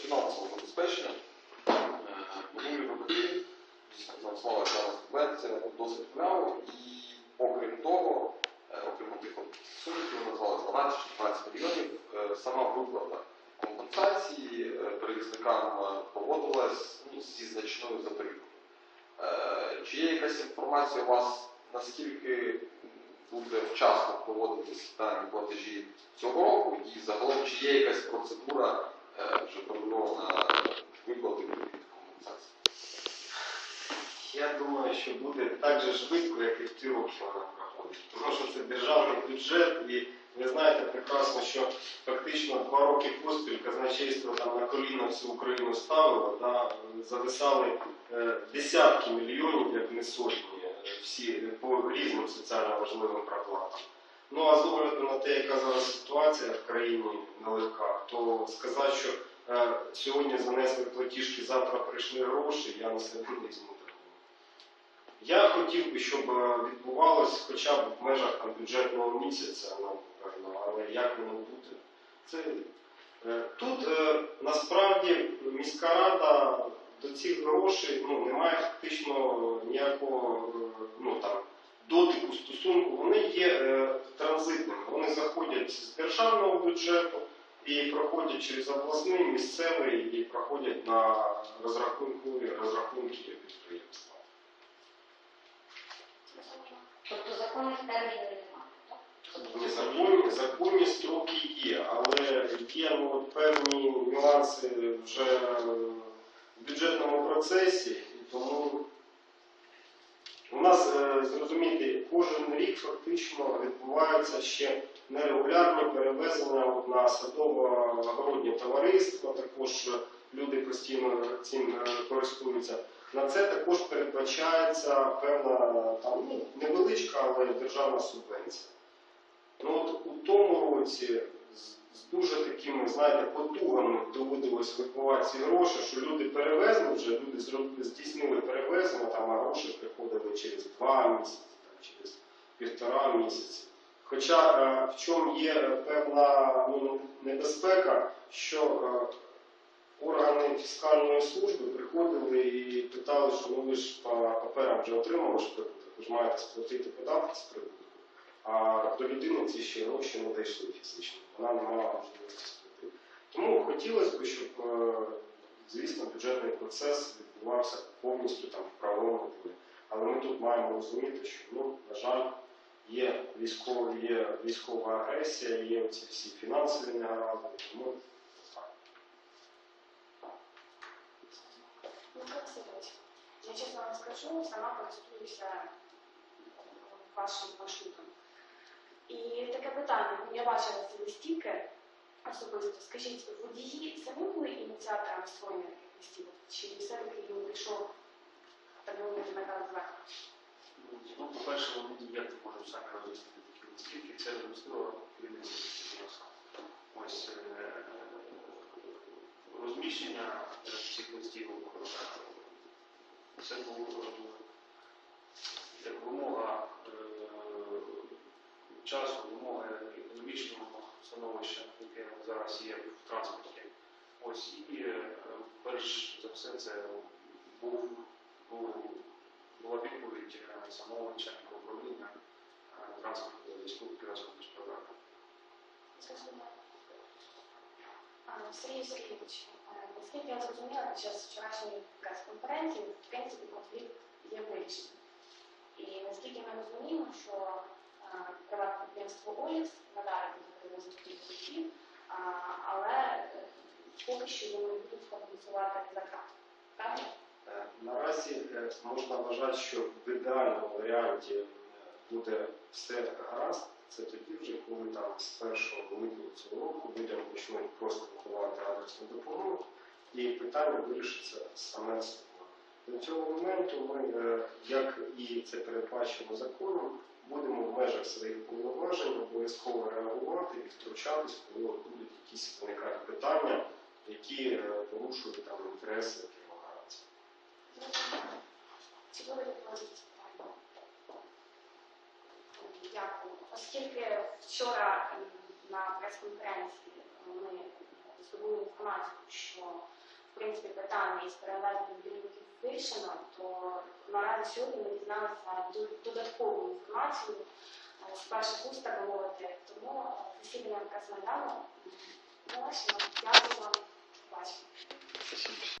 фінансового забезпечення. Минулі роки фінансувала державна субвенція досить мляво і окрім того, е, окрім тих сум, які ви назвали 12-15 мільйонів, е, сама виплата компенсації е, перевізникам проводилась ну, зі значною затримкою. Чи є якась інформація у вас, наскільки буде вчасно проводитись дані платежі цього року, і загалом чи є якась процедура що буде так же швидко, як і в вона проходить. Тому що це державний бюджет, і ви знаєте прекрасно, що фактично два роки поспіль казначейство там на коліна всю Україну ставило, да, зависали е, десятки мільйонів, як не сотні, е, всі по різним соціально важливим проплатам. Ну а з огляду на те, яка зараз ситуація в країні нелегка, то сказати, що е, сьогодні занесли платіжки, завтра прийшли гроші, я на себе не такого. Я хотів би, щоб е, відбувалось хоча б в межах там, бюджетного місяця, ну, напевно, але як воно буде? Це, е, тут е, насправді міська рада до цих грошей ну, не має фактично ніякого ну, там, дотику, стосунку. Вони є транзитними. Вони заходять з державного бюджету і проходять через обласний, місцевий і проходять на розрахунку, розрахунки підприємства. Тобто законних термінів немає. так? Законні, законні строки є, але є ну, певні нюанси вже в бюджетному процесі, тому у нас, е, зрозуміти, кожен рік фактично відбуваються ще нерегулярні перевезення на садово-огородні товариства, також люди постійно цим е, користуються. На це також передбачається певна там, ну, невеличка, але державна субвенція. Ну от у тому році з, дуже такими, знаєте, потугами доводилось випливати ці гроші, що люди перевезли вже, люди здійснили перевезення, а гроші приходили через два місяці, там, через півтора місяці. Хоча е, в чому є певна ну, небезпека, що е, органи фіскальної служби приходили і питали, що ну ви ж по паперам вже отримали ж прибуток, ви ж маєте сплатити податки з прибутку. А до людини ці ще гроші не дійшли фізично, вона не мала можливості сплатити. Тому хотілося б, щоб, е, звісно, бюджетний процес відбувався повністю там в правовому полі. Але ми тут маємо розуміти, що, ну, на жаль, є військові, є військова агресія, є ці всі фінансові негаразди, тому так. Михайло Васильович, я чесно вам скажу, сама користуюся вашим маршрутом. І таке питання, я бачила ці листівки особисто. Скажіть, водії самі були ініціаторами створення листівок? Чи все-таки їм прийшов та так мовити наказ зверху? Ну, по-перше, вони ніяк не можуть самі розмістити такі листівки, це розмістило керівництво. Ось е, розміщення е, цих листівок е, це було як вимога е, часу, вимога економічного становища, яке зараз є в транспорті. Ось і е, перш за все це був, був була відповідь е, самого начальника управління транспорту господарства. Зрозуміло. Сергій Сергійович, наскільки я зрозуміла, під час вчорашньої прес-конференції, в принципі, конфлікт є вирішений. І наскільки ми розуміємо, що е, приватне підприємство Олікс надалі буде перевозити тих але е, поки що не будуть компенсувати затрати. Правильно? Е, Наразі можна вважати, що в ідеальному варіанті буде все гаразд. Це тоді вже, коли там з 1 липня цього року людям почнуть просто готувати адресну допомогу, і питання вирішиться саме собою. До цього моменту ми, е, як і це передбачено законом, будемо в межах своїх повноважень обов'язково реагувати і втручатись, коли будуть якісь виникати питання, які е, порушують інтереси кіровоградців. Чи були відповіді питання? Дякую. Оскільки вчора на прес-конференції ми здобули інформацію, що в принципі питання із перевезенням будинків вирішено, то наразі сьогодні ми дізналися додаткову інформацію е, з перших уст, так мовити. Тому е, засідання якраз майдану завершено. Дякую вам. Бачимо.